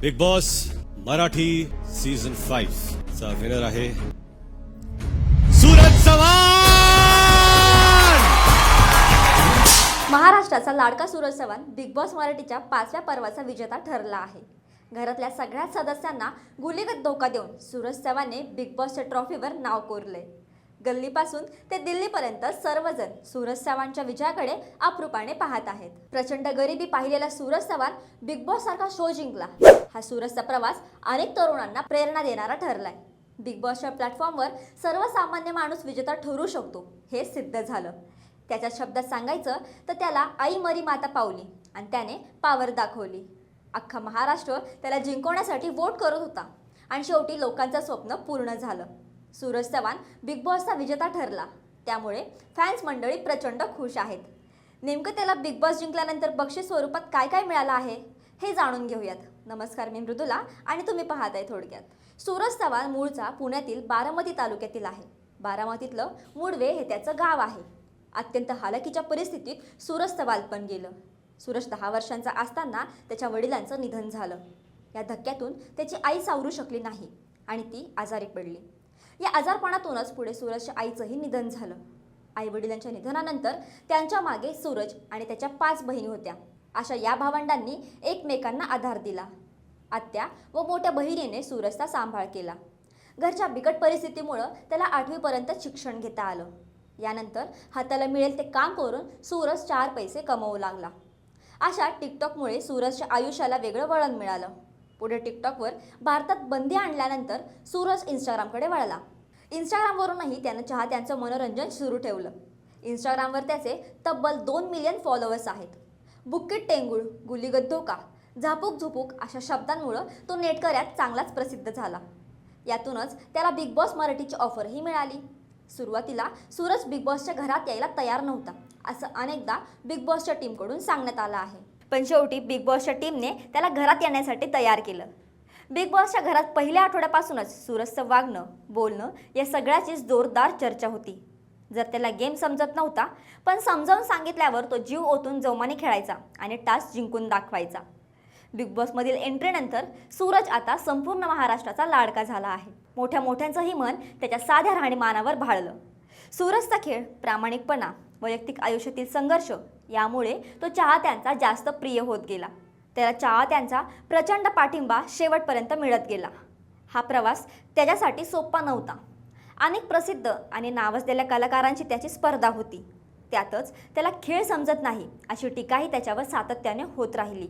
Bigg Boss Marathi season five चा winner आहे सूरज चव्हाण! महाराष्ट्राचा लाडका सूरज चव्हाण बिग बॉस मराठीच्या पाचव्या पर्वाचा विजेता ठरला आहे. घरातल्या सगळ्याच सदस्यांना गुलीगत धोका देऊन सूरज चव्हाणने बिग बॉसच्या ट्रॉफीवर नाव कोरले गल्लीपासून ते दिल्लीपर्यंत सर्वजण सूरज चव्हाणच्या विजयाकडे आपरूपाने पाहत आहेत. प्रचंड गरिबी पाहिलेला सूरज चव्हाण बिग बॉस सारखा शो जिंकला. हा सूरजचा प्रवास अनेक तरुणांना प्रेरणा देणारा ठरलाय. बिग बॉसच्या प्लॅटफॉर्मवर सर्वसामान्य माणूस विजेता ठरू शकतो हे सिद्ध झालं. त्याच्या शब्दात सांगायचं तर त्याला आई मरी माता पावली आणि त्याने पावर दाखवली. अख्खा महाराष्ट्र त्याला जिंकवण्यासाठी वोट करत होता आणि शेवटी लोकांचं स्वप्न पूर्ण झालं. सूरज चव्हाण बिग बॉसचा विजेता ठरला. त्यामुळे फॅन्स मंडळी प्रचंड खुश आहेत. नेमकं त्याला बिग बॉस जिंकल्यानंतर बक्षीस स्वरूपात काय काय मिळालं आहे हे जाणून घेऊयात. नमस्कार मी मृदुला आणि तुम्ही पाहत आहे थोडक्यात. सूरज चव्हाण मूळचा पुण्यातील बारामती तालुक्यातील आहे. बारामतीतलं मुडवे हे त्याचं गाव आहे. अत्यंत हालाकीच्या परिस्थितीत सूरज चव्हाण पण गेलं. सूरज दहा वर्षांचा असताना त्याच्या वडिलांचं निधन झालं. या धक्क्यातून त्याची आई सावरू शकली नाही आणि ती आजारी पडली. या आजारपणातूनच पुढे सूरजच्या आईचंही निधन झालं. आई वडिलांच्या निधनानंतर त्यांच्या मागे सूरज आणि त्याच्या पाच बहिणी होत्या. अशा या भावंडांनी एकमेकांना आधार दिला. आत्या व मोठ्या बहिणीने सूरजचा सांभाळ केला. घरच्या बिकट परिस्थितीमुळं त्याला आठवीपर्यंत शिक्षण घेता आलं. यानंतर हाताला मिळेल ते काम करून सूरज चार पैसे कमवू लागला. अशा टिकटॉकमुळे सूरजच्या आयुष्याला वेगळं वळण मिळालं. पुढे टिकटॉकवर भारतात बंदी आणल्यानंतर सूरज इंस्टाग्रामकडे वळला. इंस्टाग्रामवरूनही त्यानं चाहत्यांचं मनोरंजन सुरू ठेवलं. इंस्टाग्रामवर त्याचे तब्बल दोन मिलियन फॉलोअर्स आहेत. बुक्कीट टेंगुळ गुलीगत धोका झापूक झुपूक अशा शब्दांमुळं तो नेटकऱ्यात चांगलाच प्रसिद्ध झाला. यातूनच त्याला बिग बॉस मराठीची ऑफरही मिळाली. सुरुवातीला सूरज बिग बॉसच्या घरात यायला तयार नव्हता असं अनेकदा बिग बॉसच्या टीमकडून सांगण्यात आलं आहे. पण शेवटी बिग बॉसच्या टीमने त्याला घरात येण्यासाठी तयार केलं. बिग बॉसच्या घरात पहिल्या आठवड्यापासूनच सूरजचं वागणं बोलणं या सगळ्याचीच जोरदार चर्चा होती. जर त्याला गेम समजत नव्हता पण समजावून सांगितल्यावर तो जीव ओतून जोमाने खेळायचा आणि टास्क जिंकून दाखवायचा. बिग बॉसमधील एंट्रीनंतर सूरज आता संपूर्ण महाराष्ट्राचा लाडका झाला आहे. मोठ्या मोठ्यांचंही मन त्याच्या साध्या राहणीमानावर भाळलं. सूरजचा खेळ प्रामाणिकपणा वैयक्तिक आयुष्यातील संघर्ष यामुळे तो चाहत्यांचा जास्त प्रिय होत गेला. त्याला चाहत्यांचा प्रचंड पाठिंबा शेवटपर्यंत मिळत गेला. हा प्रवास त्याच्यासाठी सोपा नव्हता. अनेक प्रसिद्ध आणि नावाजलेल्या कलाकारांची त्याची स्पर्धा होती. त्यातच त्याला खेळ समजत नाही अशी टीकाही त्याच्यावर सातत्याने होत राहिली.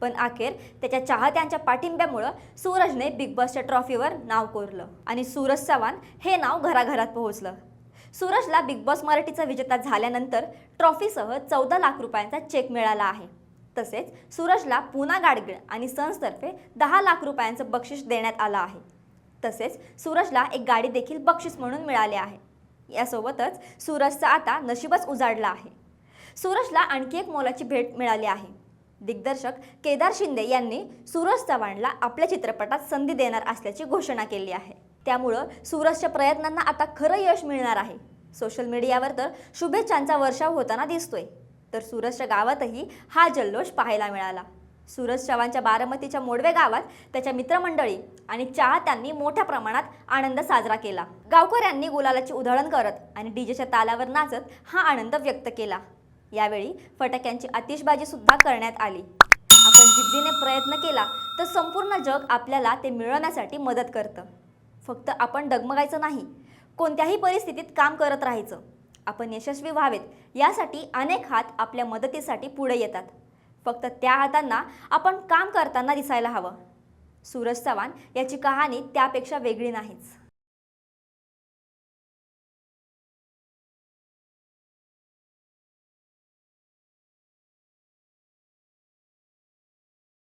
पण अखेर त्याच्या चाहत्यांच्या पाठिंब्यामुळं सूरजने बिग बॉसच्या ट्रॉफीवर नाव कोरलं आणि सूरज चव्हाण हे नाव घराघरात पोहोचलं. सूरजला बिग बॉस मराठीचा विजेता झाल्यानंतर ट्रॉफीसह चौदा लाख रुपयांचा चेक मिळाला आहे. तसेच सूरजला पुना गाडगीळ आणि सन्सतर्फे दहा लाख रुपयांचं बक्षीस देण्यात आलं आहे. तसेच सूरजला एक गाडी देखील बक्षीस म्हणून मिळाले आहे. यासोबतच सूरजचा आता नशीबच उजाडला आहे. सूरजला आणखी एक मोलाची भेट मिळाली आहे. दिग्दर्शक केदार शिंदे यांनी सूरज चव्हाणला आपल्या चित्रपटात संधी देणार असल्याची घोषणा केली आहे. त्यामुळं सूरजच्या प्रयत्नांना आता खरं यश मिळणार आहे. सोशल मीडियावर तर शुभेच्छांचा वर्षाव होताना दिसतोय. तर सूरजच्या गावातही हा जल्लोष पाहायला मिळाला. सूरज चव्हाणच्या बारामतीच्या मोडवे गावात त्याच्या मित्रमंडळी आणि चाहत्यांनी मोठ्या प्रमाणात आनंद साजरा केला. गावकऱ्यांनी गुलालाची उधळण करत आणि डीजेच्या तालावर नाचत हा आनंद व्यक्त केला. यावेळी फटाक्यांची आतिषबाजी सुद्धा करण्यात आली. आपण जिद्दीने प्रयत्न केला तर संपूर्ण जग आपल्याला ते मिळवण्यासाठी मदत करतं. फक्त आपण डगमगायचं नाही कोणत्याही परिस्थितीत काम करत राहायचं. आपण यशस्वी व्हावेत यासाठी अनेक हात आपल्या मदतीसाठी पुढे येतात. फक्त त्या हातांना आपण काम करताना दिसायला हवं. सूरज चव्हाण याची कहाणी त्यापेक्षा वेगळी नाहीच.